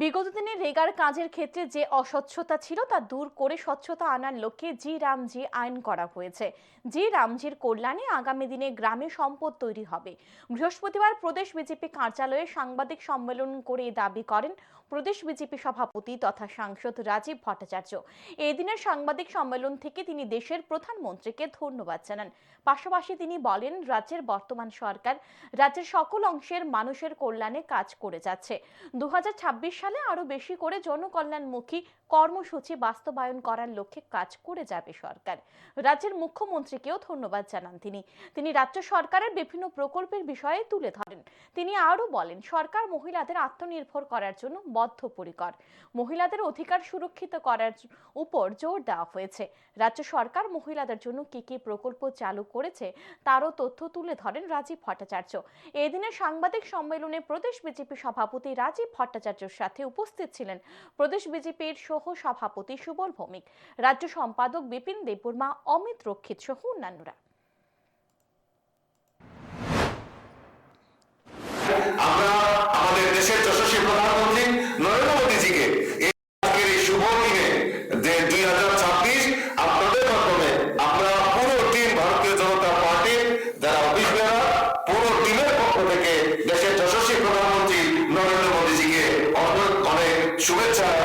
বিগত দিনে রেগার কাজের ক্ষেত্রে যে অস্বচ্ছতা ছিল তা দূর করে স্বচ্ছতা আনার লক্ষ্যে জি রামজি আইন করা হয়েছে। জি রামজির কল্যাণে আগামী দিনে গ্রামে সম্পদ তৈরি হবে। বৃহস্পতিবার প্রদেশ বিজেপি কার্যালয়ে সাংবাদিক সম্মেলন করে দাবি করেন প্রদেশ বিজেপি সভাপতি তথা সাংসদ রাজীব ভট্টাচার্য। এই দিনের সাংবাদিক সম্মেলন থেকে তিনি দেশের প্রধানমন্ত্রীকে ধন্যবাদ জানান। পাশাপাশি তিনি বলেন, রাজ্যের বর্তমান সরকার রাজ্যের সকল অংশের মানুষের কল্যাণে কাজ করে যাচ্ছে। দু হাজার ছাব্বিশ সালে আরও বেশি করে জনকল্যাণমুখী কর্মসূচি বাস্তবায়ন করার লক্ষ্যে কাজ করে যাবে সরকার। রাজ্যের মুখ্যমন্ত্রীকেও ধন্যবাদ জানান তিনি। তিনি রাজ্য সরকারের বিভিন্ন প্রকল্পের বিষয়ে তুলে ধরেন। তিনি আরও বলেন, সরকার মহিলাদের আত্মনির্ভর করার জন্য বদ্ধপরিকর। মহিলাদের অধিকার সুরক্ষিত করার উপর জোর দেওয়া হয়েছে। রাজ্য সরকার মহিলাদের জন্য কি কি প্রকল্প চালু করেছে তারও তথ্য তুলে ধরেন রাজীব ভট্টাচার্য। এদিনে সাংবাদিক সম্মেলনে প্রদেশ বিজেপি সভাপতি রাজীব ভট্টাচার্যের সাথে উপস্থিত ছিলেন প্রদেশ বিজেপির সহ সভাপতি সুবল ভৌমিক, রাজ্য সম্পাদক বিপিন দেববর্মা, অমিত রক্ষিত সহ অন্যান্যরা। দেশের প্রধানমন্ত্রী নরেন্দ্র মোদীজিকে আজকের এই শুভ দিনে যে দুই হাজার Schumacher